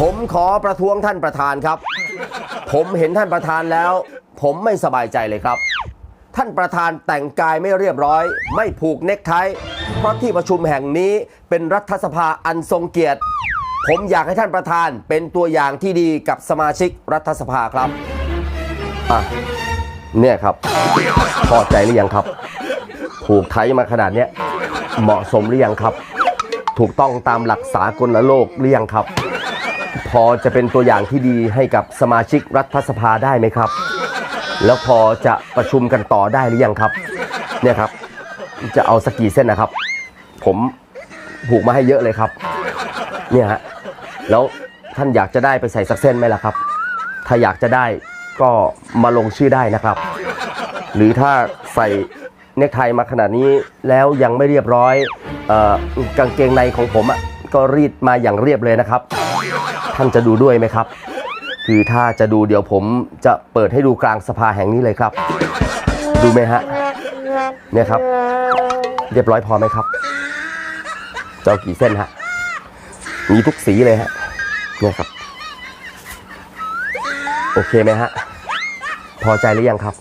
ผมขอประท้วงท่านประธานครับ ผมเห็นท่านประธานแล้ว ผมไม่สบายใจเลยครับ ท่านประธานแต่งกายไม่เรียบร้อย ไม่ผูกเนคไทเพราะที่ประชุมแห่งนี้เป็นรัฐสภาอันทรงเกียรติ ผมอยากให้ท่านประธานเป็นตัวอย่างที่ดีกับสมาชิกรัฐสภาครับอะเนี่ยครับ พอใจหรือยังครับ ผูกไทยมาขนาดเนี้ยเหมาะสมหรือยังครับ ถูกต้องตามหลักสากลโลกหรือยังครับ พอจะเป็นตัวอย่างที่ดีให้กับสมาชิกรัฐสภาได้ไหมครับ แล้วพอจะประชุมกันต่อได้หรือยังครับ เนี่ยครับ จะเอาสกกี่เส้นนะครับ ผมผูกมาให้เยอะเลยครับ เนี่ยฮะ แล้วท่านอยากจะได้ไปใส่สักเส้นไหมล่ะครับ ถ้าอยากจะได้ก็มาลงชื่อได้นะครับ หรือถ้าใส่เนคไทมาขนาดนี้แล้วยังไม่เรียบร้อยออกางเกงในของผมอะ ก็รีดมาอย่างเรียบเลยนะครับ ท่านจะดูด้วยไหมครับ คือถ้าจะดูเดี๋ยวผมจะเปิดให้ดูกลางสภาแห่งนี้เลยครับ ดูไหมฮะเนี่ยครับ เรียบร้อยพอไหมครับจะเอากี่เส้นฮะมีทุกสีเลยฮะเนี่ยครับ โอเคไหมฮะ พอใจหรือยังครับ